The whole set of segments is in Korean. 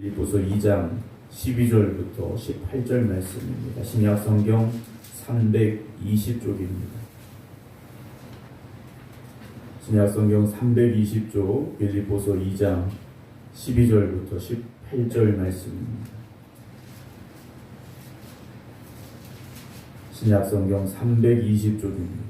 빌립보서 2장 12절부터 18절 말씀입니다. 신약 성경 320쪽입니다. 신약 성경 320쪽 빌립보서 2장 12절부터 18절 말씀입니다. 신약 성경 320쪽입니다.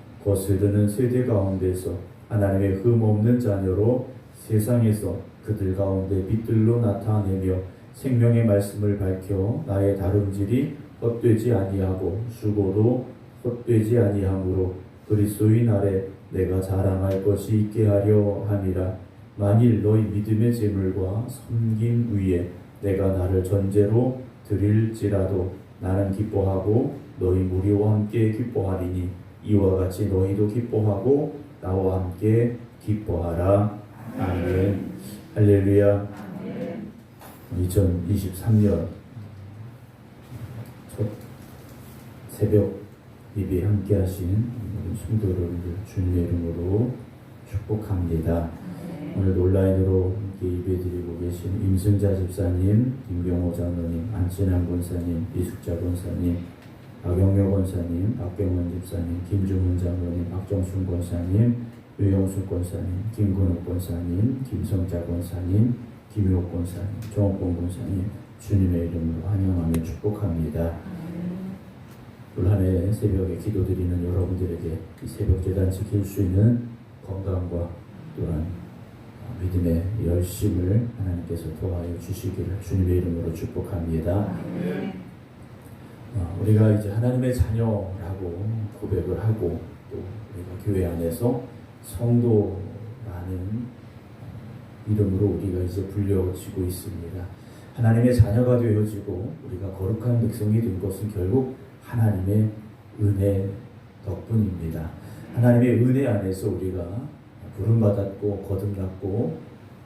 거스르는 세대 가운데서 하나님의 흠 없는 자녀로 세상에서 그들 가운데 빛들로 나타내며 생명의 말씀을 밝혀 나의 다름질이 헛되지 아니하고 수고도 헛되지 아니하므로 그리스도인 아래 내가 자랑할 것이 있게 하려 함이라. 만일 너희 믿음의 재물과 섬김 위에 내가 나를 전제로 드릴지라도 나는 기뻐하고 너희 무리와 함께 기뻐하리니 이와 같이 너희도 기뻐하고 나와 함께 기뻐하라. 아멘. 할렐루야. 2023년 첫 새벽 예배 함께 하신 모든 성도 여러분들 주님의 이름으로 축복합니다. 오늘 온라인으로 함께 예배 드리고 계신 임승자 집사님, 김경호 장로님, 안진환 권사님, 이숙자 권사님, 박영묘 권사님, 박경원 집사님, 김중훈 장로님, 박정순 권사님, 유영수 권사님, 김근욱 권사님, 김성자 권사님, 김효옥 권사님, 정옥권 권사님, 주님의 이름으로 환영하며 축복합니다. 올 한해 새벽에 기도드리는 여러분들에게 이 새벽 재단 지킬 수 있는 건강과 또한 믿음의 열심을 하나님께서 도와여 주시기를 주님의 이름으로 축복합니다. 어, 우리가 이제 하나님의 자녀라고 고백을 하고 또 우리가 교회 안에서 성도라는 어, 이름으로 우리가 이제 불려지고 있습니다. 하나님의 자녀가 되어지고 우리가 거룩한 백성이 된 것은 결국 하나님의 은혜 덕분입니다. 하나님의 은혜 안에서 우리가 부름받았고 거듭났고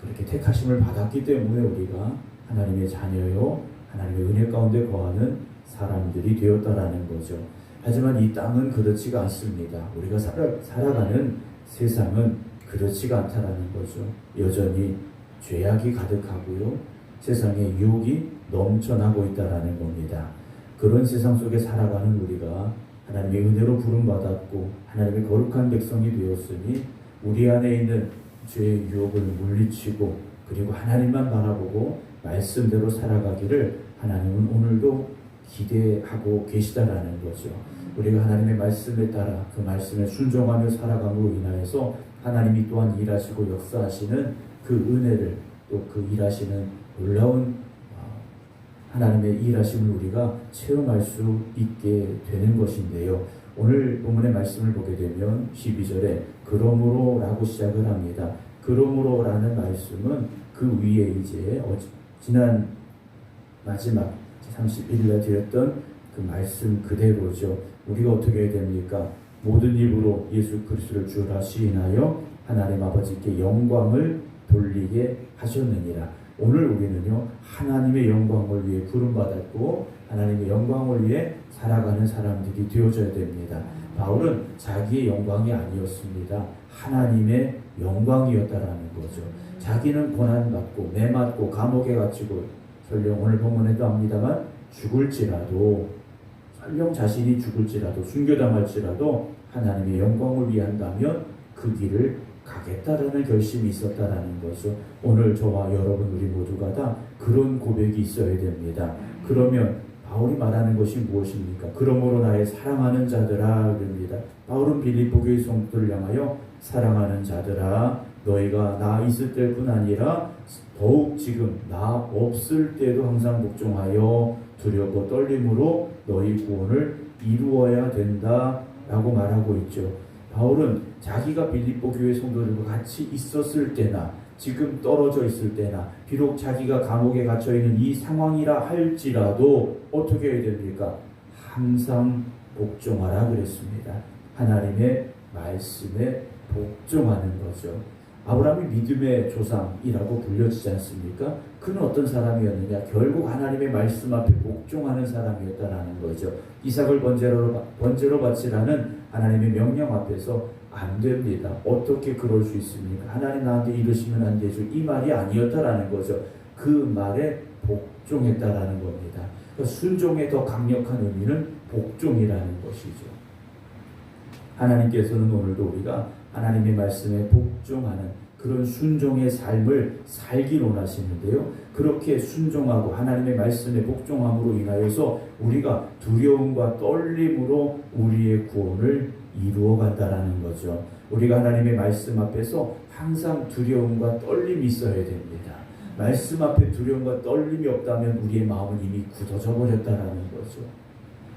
그렇게 택하심을 받았기 때문에 우리가 하나님의 자녀요 하나님의 은혜 가운데 거하는 사람들이 되었다라는 거죠. 하지만 이 땅은 그렇지가 않습니다. 우리가 살아, 살아가는 세상은 그렇지가 않다라는 거죠. 여전히 죄악이 가득하고요. 세상에 유혹이 넘쳐나고 있다라는 겁니다. 그런 세상 속에 살아가는 우리가 하나님의 은혜로 부름받았고 하나님의 거룩한 백성이 되었으니 우리 안에 있는 죄의 유혹을 물리치고 그리고 하나님만 바라보고 말씀대로 살아가기를 하나님은 오늘도 기대하고 계시다라는 거죠. 우리가 하나님의 말씀에 따라 그 말씀에 순종하며 살아감으로 인하여서 하나님이 또한 일하시고 역사하시는 그 은혜를 또 그 일하시는 놀라운 어, 하나님의 일하심을 우리가 체험할 수 있게 되는 것인데요. 오늘 본문의 말씀을 보게 되면 12절에 그러므로 라고 시작을 합니다. 그러므로 라는 말씀은 그 위에 이제 어, 지난 마지막 31일에 드렸던 그 말씀 그대로죠. 우리가 어떻게 해야 됩니까? 모든 입으로 예수 그리스도를 주라 시인하여 하나님 아버지께 영광을 돌리게 하셨느니라. 오늘 우리는요 하나님의 영광을 위해 부름 받았고 하나님의 영광을 위해 살아가는 사람들이 되어져야 됩니다. 바울은 자기의 영광이 아니었습니다. 하나님의 영광이었다라는 거죠. 자기는 고난받고 매맞고 감옥에 갇히고 설령 오늘 본문에도 합니다만 죽을지라도 설령 자신이 죽을지라도 순교당할지라도 하나님의 영광을 위한다면 그 길을 가겠다라는 결심이 있었다라는 거죠. 오늘 저와 여러분 우리 모두가 다 그런 고백이 있어야 됩니다. 그러면 바울이 말하는 것이 무엇입니까? 그러므로 나의 사랑하는 자들아 그럽니다. 바울은 빌립보 교회 성도를 향하여 사랑하는 자들아 너희가 나 있을 때뿐 아니라 더욱 지금 나 없을 때도 항상 복종하여 두렵고 떨림으로 너희 구원을 이루어야 된다 라고 말하고 있죠. 바울은 자기가 빌립보 교회 성도들과 같이 있었을 때나 지금 떨어져 있을 때나 비록 자기가 감옥에 갇혀 있는 이 상황이라 할지라도 어떻게 해야 됩니까? 항상 복종하라 그랬습니다. 하나님의 말씀에 복종하는 거죠. 아브라함이 믿음의 조상이라고 불려지지 않습니까? 그는 어떤 사람이었느냐? 결국 하나님의 말씀 앞에 복종하는 사람이었다라는 거죠. 이삭을 번제로 번제로 바치라는 하나님의 명령 앞에서 안 됩니다. 어떻게 그럴 수 있습니까? 하나님 나한테 이러시면 안 되죠. 이 말이 아니었다라는 거죠. 그 말에 복종했다라는 겁니다. 그러니까 순종의 더 강력한 의미는 복종이라는 것이죠. 하나님께서는 오늘도 우리가 하나님의 말씀에 복종하는 그런 순종의 삶을 살기 원하시는데요. 그렇게 순종하고 하나님의 말씀에 복종함으로 인하여서 우리가 두려움과 떨림으로 우리의 구원을 이루어 간다라는 거죠. 우리가 하나님의 말씀 앞에서 항상 두려움과 떨림이 있어야 됩니다. 말씀 앞에 두려움과 떨림이 없다면 우리의 마음은 이미 굳어져 버렸다라는 거죠.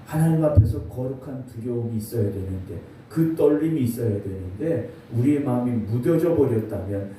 하나님 앞에서 거룩한 두려움이 있어야 되는데 그 떨림이 있어야 되는데 우리의 마음이 무뎌져 버렸다면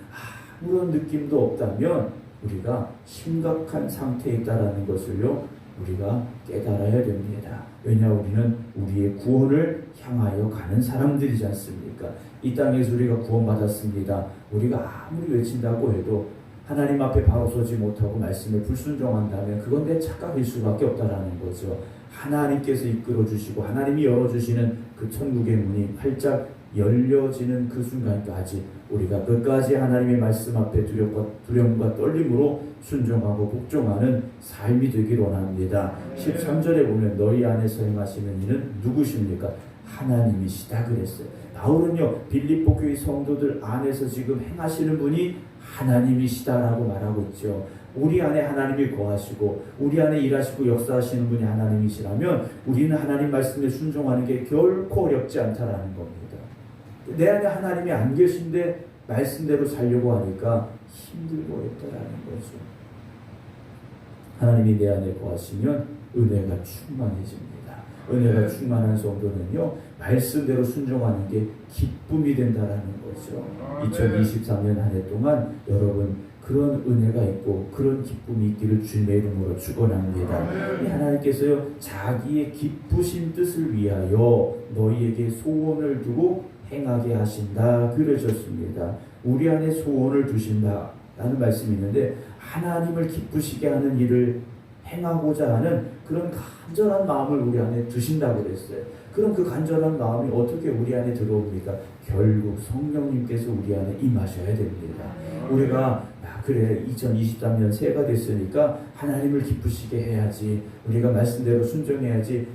아무런 느낌도 없다면 우리가 심각한 상태에 있다라는 것을요 우리가 깨달아야 됩니다. 왜냐 우리는 우리의 구원을 향하여 가는 사람들이지 않습니까? 이 땅에서 우리가 구원받았습니다. 우리가 아무리 외친다고 해도 하나님 앞에 바로 서지 못하고 말씀에 불순종한다면 그건 내 착각일 수밖에 없다라는 거죠. 하나님께서 이끌어 주시고 하나님이 열어 주시는 그 천국의 문이 활짝 열려지는 그 순간까지 우리가 끝까지 하나님의 말씀 앞에 두려움과, 두려움과 떨림으로 순종하고 복종하는 삶이 되길 원합니다. 13절에 보면 너희 안에서 행하시는 이는 누구십니까? 하나님이시다 그랬어요. 바울은요 빌립보 교회 성도들 안에서 지금 행하시는 분이 하나님이시다라고 말하고 있죠. 우리 안에 하나님이 거하시고 우리 안에 일하시고 역사하시는 분이 하나님이시라면 우리는 하나님 말씀에 순종하는 게 결코 어렵지 않다라는 겁니다. 내 안에 하나님이 안 계신데 말씀대로 살려고 하니까 힘들고 어렵다라는 거죠. 하나님이 내 안에 거하시면 은혜가 충만해집니다. 은혜가 충만한 성도는요 말씀대로 순종하는 게 기쁨이 된다라는 거죠. 2023년 한 해 동안 여러분 그런 은혜가 있고 그런 기쁨이 있기를 주님의 이름으로 축원합니다. 하나님께서요 자기의 기쁘신 뜻을 위하여 너희에게 소원을 두고 행하게 하신다 그러셨습니다. 우리 안에 소원을 두신다라는 말씀이 있는데 하나님을 기쁘시게 하는 일을 행하고자 하는 그런 간절한 마음을 우리 안에 두신다고 그랬어요. 그럼 그 간절한 마음이 어떻게 우리 안에 들어옵니까? 결국 성령님께서 우리 안에 임하셔야 됩니다. 우리가 야, 그래 2023년 새해가 됐으니까 하나님을 기쁘시게 해야지 우리가 말씀대로 순종해야지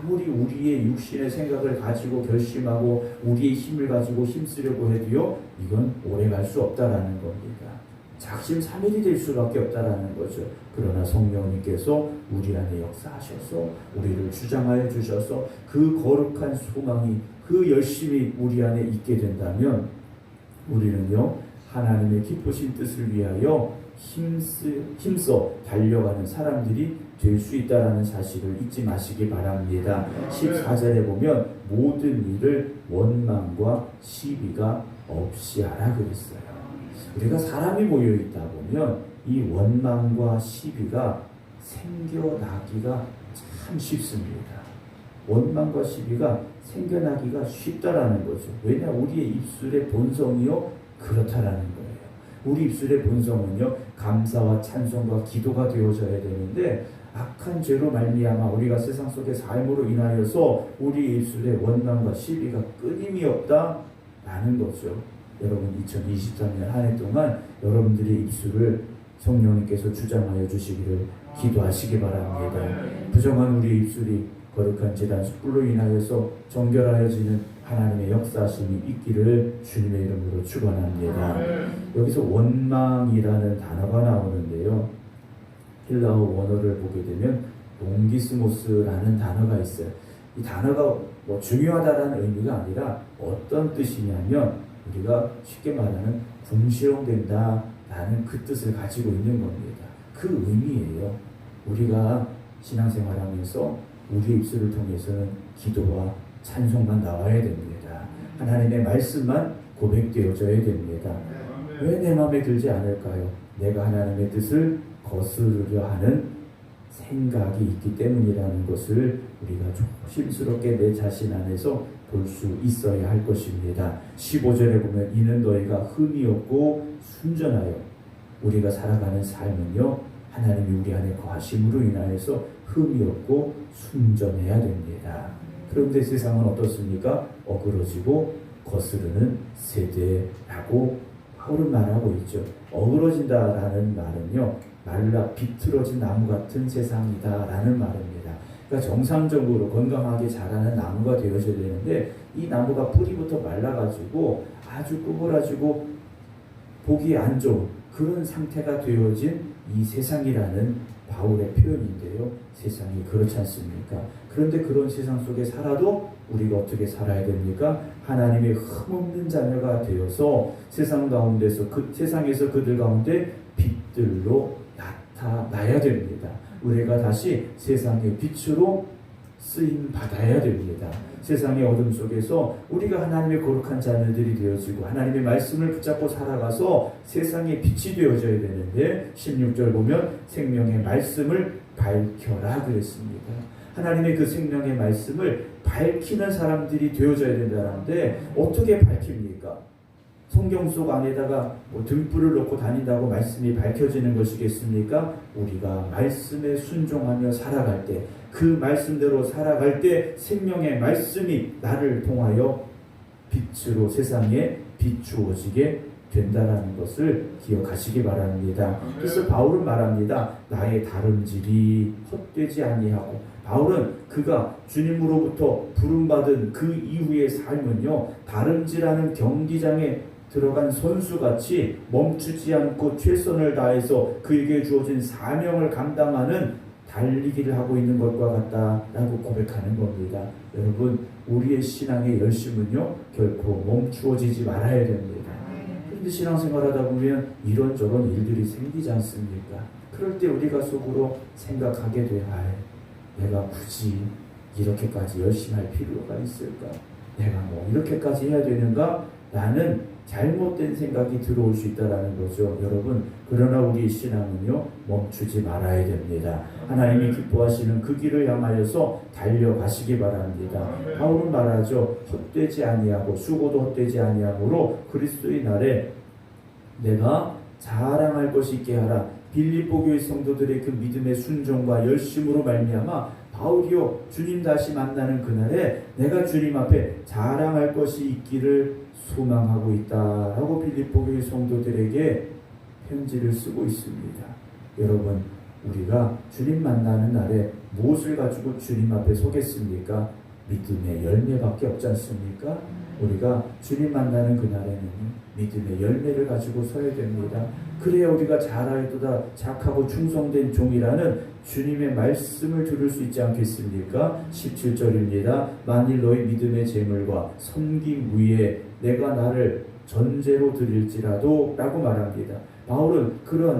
아무리 우리의 육신의 생각을 가지고 결심하고 우리의 힘을 가지고 힘쓰려고 해도요 이건 오래 갈 수 없다라는 겁니다. 작심삼일이 될 수밖에 없다라는 거죠. 그러나 성령님께서 우리 안에 역사하셔서 우리를 주장하여 주셔서 그 거룩한 소망이 그 열심이 우리 안에 있게 된다면 우리는요 하나님의 기쁘신 뜻을 위하여 힘쓰, 힘써 달려가는 사람들이 될 수 있다라는 사실을 잊지 마시기 바랍니다. 14절에 보면 모든 일을 원망과 시비가 없이 하라 그랬어요. 우리가 사람이 모여 있다 보면 이 원망과 시비가 생겨나기가 참 쉽습니다. 원망과 시비가 생겨나기가 쉽다라는 거죠. 왜냐 우리의 입술의 본성이요 그렇다라는 거예요. 우리 입술의 본성은요 감사와 찬송과 기도가 되어져야 되는데 악한 죄로 말미암아 우리가 세상 속의 삶으로 인하여서 우리 입술에 원망과 시비가 끊임이 없다라는 거죠. 여러분 2023년 한 해 동안 여러분들의 입술을 성령님께서 주장하여 주시기를 기도하시기 바랍니다. 부정한 우리 입술이 거룩한 재단 숯불로 인하여서 정결하여지는 하나님의 역사심이 있기를 주님의 이름으로 축원합니다. 여기서 원망이라는 단어가 나오는데요. 힐라어 원어를 보게 되면 동기스모스라는 단어가 있어요. 이 단어가 뭐 중요하다라는 의미가 아니라 어떤 뜻이냐면 우리가 쉽게 말하는 궁시렁된다 라는 그 뜻을 가지고 있는 겁니다. 그 의미예요. 우리가 신앙생활하면서 우리 입술을 통해서는 기도와 찬송만 나와야 됩니다. 하나님의 말씀만 고백되어져야 됩니다. 왜 내 마음에 들지 않을까요? 내가 하나님의 뜻을 거스르려 하는 생각이 있기 때문이라는 것을 우리가 조심스럽게 내 자신 안에서 볼 수 있어야 할 것입니다. 15절에 보면 이는 너희가 흠이 없고 순전하여 우리가 살아가는 삶은요 하나님이 우리 안에 거하심으로 인하여서 흠이 없고 순전해야 됩니다. 그런데 세상은 어떻습니까? 어그러지고 거스르는 세대라고 바울은 말하고 있죠. 어그러진다라는 말은요 말라 비틀어진 나무 같은 세상이다 라는 말입니다. 그러니까 정상적으로 건강하게 자라는 나무가 되어져야 되는데 이 나무가 뿌리부터 말라가지고 아주 구부러지고 보기 안 좋은 그런 상태가 되어진 이 세상이라는 바울의 표현인데요. 세상이 그렇지 않습니까? 그런데 그런 세상 속에 살아도 우리가 어떻게 살아야 됩니까? 하나님의 흠없는 자녀가 되어서 세상 가운데서 그 세상에서 그들 가운데 빛들로 나타나야 됩니다. 우리가 다시 세상의 빛으로 쓰임 받아야 됩니다. 세상의 어둠 속에서 우리가 하나님의 거룩한 자녀들이 되어지고 하나님의 말씀을 붙잡고 살아가서 세상의 빛이 되어져야 되는데 16절 보면 생명의 말씀을 밝혀라 그랬습니다. 하나님의 그 생명의 말씀을 밝히는 사람들이 되어져야 된다는데 어떻게 밝힙니까? 성경 속 안에다가 뭐 등불을 놓고 다닌다고 말씀이 밝혀지는 것이겠습니까? 우리가 말씀에 순종하며 살아갈 때, 그 말씀대로 살아갈 때 생명의 말씀이 나를 통하여 빛으로 세상에 비추어지게 된다라는 것을 기억하시기 바랍니다. 그래서 바울은 말합니다. 나의 다름질이 헛되지 아니하고 바울은 그가 주님으로부터 부름받은 그 이후의 삶은요 다름질하는 경기장에 들어간 선수같이 멈추지 않고 최선을 다해서 그에게 주어진 사명을 감당하는 달리기를 하고 있는 것과 같다라고 고백하는 겁니다. 여러분, 우리의 신앙의 열심은요, 결코 멈추어지지 말아야 됩니다. 그런데 신앙생활 하다 보면 이런저런 일들이 생기지 않습니까? 그럴 때 우리가 속으로 생각하게 돼, 아, 내가 굳이 이렇게까지 열심히 할 필요가 있을까? 내가 뭐 이렇게까지 해야 되는가? 라는 잘못된 생각이 들어올 수 있다라는 거죠. 여러분, 그러나 우리의 신앙은요, 멈추지 말아야 됩니다. 하나님이 기뻐하시는 그 길을 향하여서 달려가시기 바랍니다. 바울은 말하죠. 헛되지 아니하고 수고도 헛되지 아니하므로 그리스도의 날에 내가 자랑할 것이 있게 하라. 빌립보 교회 성도들의 그 믿음의 순종과 열심으로 말미암아 바울이요 주님 다시 만나는 그날에 내가 주님 앞에 자랑할 것이 있기를 소망하고 있다라고 빌립보 교회 성도들에게 편지를 쓰고 있습니다. 여러분 우리가 주님 만나는 날에 무엇을 가지고 주님 앞에 서겠습니까? 믿음의 열매밖에 없지 않습니까? 우리가 주님 만나는 그날에는 믿음의 열매를 가지고 서야 됩니다. 그래야 우리가 잘하여도다 착하고 충성된 종이라는 주님의 말씀을 들을 수 있지 않겠습니까? 17절입니다. 만일 너희 믿음의 재물과 섬김 위에 내가 나를 전제로 드릴지라도 라고 말합니다. 바울은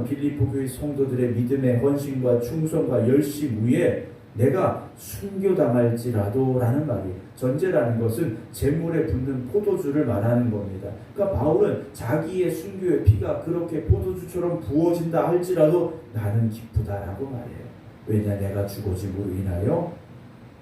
빌립보 교회 성도들의 믿음의 헌신과 충성과 열심 위에 내가 순교당할지라도 라는 말이에요. 전제라는 것은 재물에 붙는 포도주를 말하는 겁니다. 그러니까 바울은 자기의 순교의 피가 그렇게 포도주처럼 부어진다 할지라도 나는 기쁘다라고 말해요. 왜냐 내가 죽어짐으로 인하여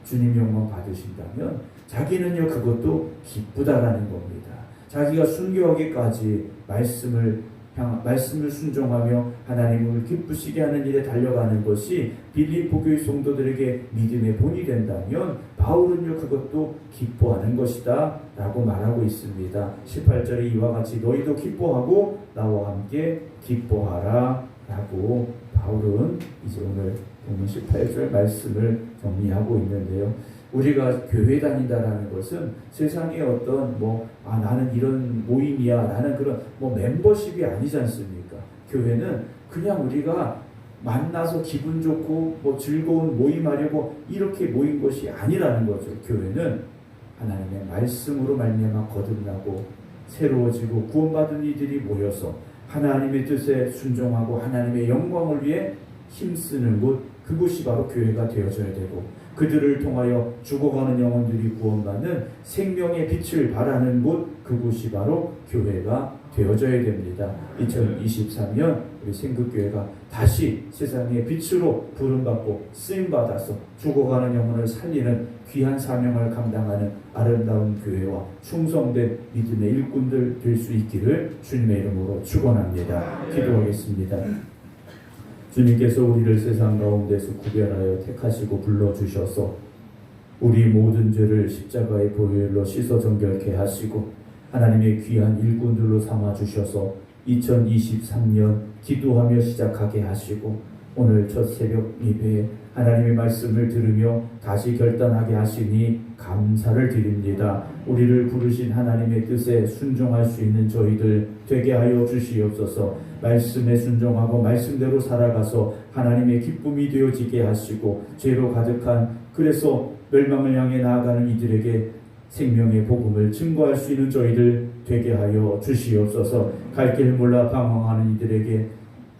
주님 영광 받으신다면 자기는요 그것도 기쁘다라는 겁니다. 자기가 순교하기까지 말씀을 향 말씀을 순종하며 하나님을 기쁘시게 하는 일에 달려가는 것이 빌립보 교회 성도들에게 믿음의 본이 된다면 바울은요 그것도 기뻐하는 것이다 라고 말하고 있습니다. 18절에 이와 같이 너희도 기뻐하고 나와 함께 기뻐하라 라고 바울은 이제 오늘 보면 18절 말씀을 정리하고 있는데요. 우리가 교회 다닌다라는 것은 세상의 어떤 뭐 아 나는 이런 모임이야 라는 그런 뭐 멤버십이 아니지 않습니까? 교회는 그냥 우리가 만나서 기분 좋고 뭐 즐거운 모임하려고 이렇게 모인 것이 아니라는 거죠. 교회는 하나님의 말씀으로 말미암아 거듭나고 새로워지고 구원받은 이들이 모여서 하나님의 뜻에 순종하고 하나님의 영광을 위해 힘쓰는 곳 그곳이 바로 교회가 되어져야 되고 그들을 통하여 죽어가는 영혼들이 구원받는 생명의 빛을 발하는 곳 그곳이 바로 교회가 되어져야 됩니다. 2023년 우리 생극교회가 다시 세상의 빛으로 부름받고 쓰임받아서 죽어가는 영혼을 살리는 귀한 사명을 감당하는 아름다운 교회와 충성된 믿음의 일꾼들 될 수 있기를 주님의 이름으로 축원합니다. 기도하겠습니다. 주님께서 우리를 세상 가운데서 구별하여 택하시고 불러주셔서 우리 모든 죄를 십자가의 보혈로 씻어 정결케 하시고 하나님의 귀한 일꾼들로 삼아 주셔서 2023년 기도하며 시작하게 하시고 오늘 첫 새벽 예배에 하나님의 말씀을 들으며 다시 결단하게 하시니 감사를 드립니다. 우리를 부르신 하나님의 뜻에 순종할 수 있는 저희들 되게 하여 주시옵소서. 말씀에 순종하고 말씀대로 살아가서 하나님의 기쁨이 되어지게 하시고 죄로 가득한 그래서 멸망을 향해 나아가는 이들에게 생명의 복음을 증거할 수 있는 저희들 되게 하여 주시옵소서. 갈 길 몰라 방황하는 이들에게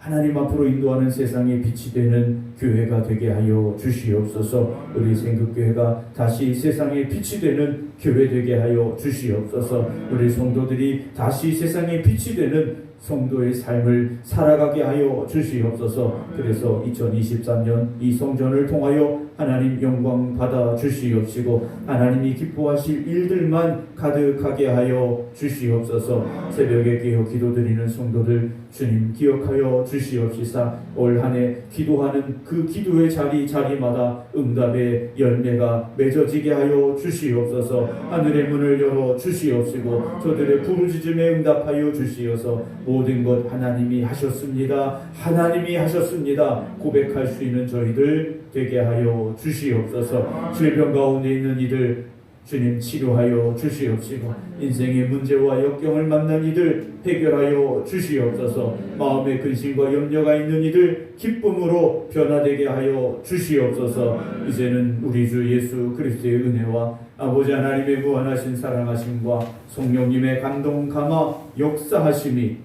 하나님 앞으로 인도하는 세상의 빛이 되는 교회가 되게 하여 주시옵소서. 우리 생극교회가 다시 세상의 빛이 되는 교회 되게 하여 주시옵소서. 우리 성도들이 다시 세상의 빛이 되는 성도의 삶을 살아가게 하여 주시옵소서. 그래서 2023년 이 성전을 통하여 하나님 영광 받아 주시옵시고 하나님이 기뻐하실 일들만 가득하게 하여 주시옵소서. 새벽에 깨어 기도드리는 성도들 주님 기억하여 주시옵시사 올 한 해 기도하는 그 기도의 자리 자리마다 응답의 열매가 맺어지게 하여 주시옵소서. 하늘의 문을 열어 주시옵시고 저들의 부르짖음에 응답하여 주시어서 모든 것 하나님이 하셨습니다. 하나님이 하셨습니다. 고백할 수 있는 저희들 되게 하여 주시옵소서. 질병 가운데 있는 이들 주님 치료하여 주시옵시고 인생의 문제와 역경을 만난 이들 해결하여 주시옵소서. 마음의 근심과 염려가 있는 이들 기쁨으로 변화되게 하여 주시옵소서. 이제는 우리 주 예수 그리스도의 은혜와 아버지 하나님의 무한하신 사랑하심과 성령님의 감동 감화 역사하심이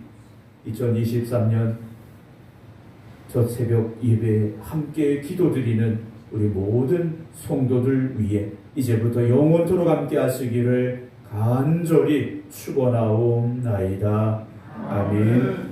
2023년 첫 새벽 예배에 함께 기도드리는 우리 모든 성도들 위해 이제부터 영원토록 함께 하시기를 간절히 축원하옵나이다. 아멘.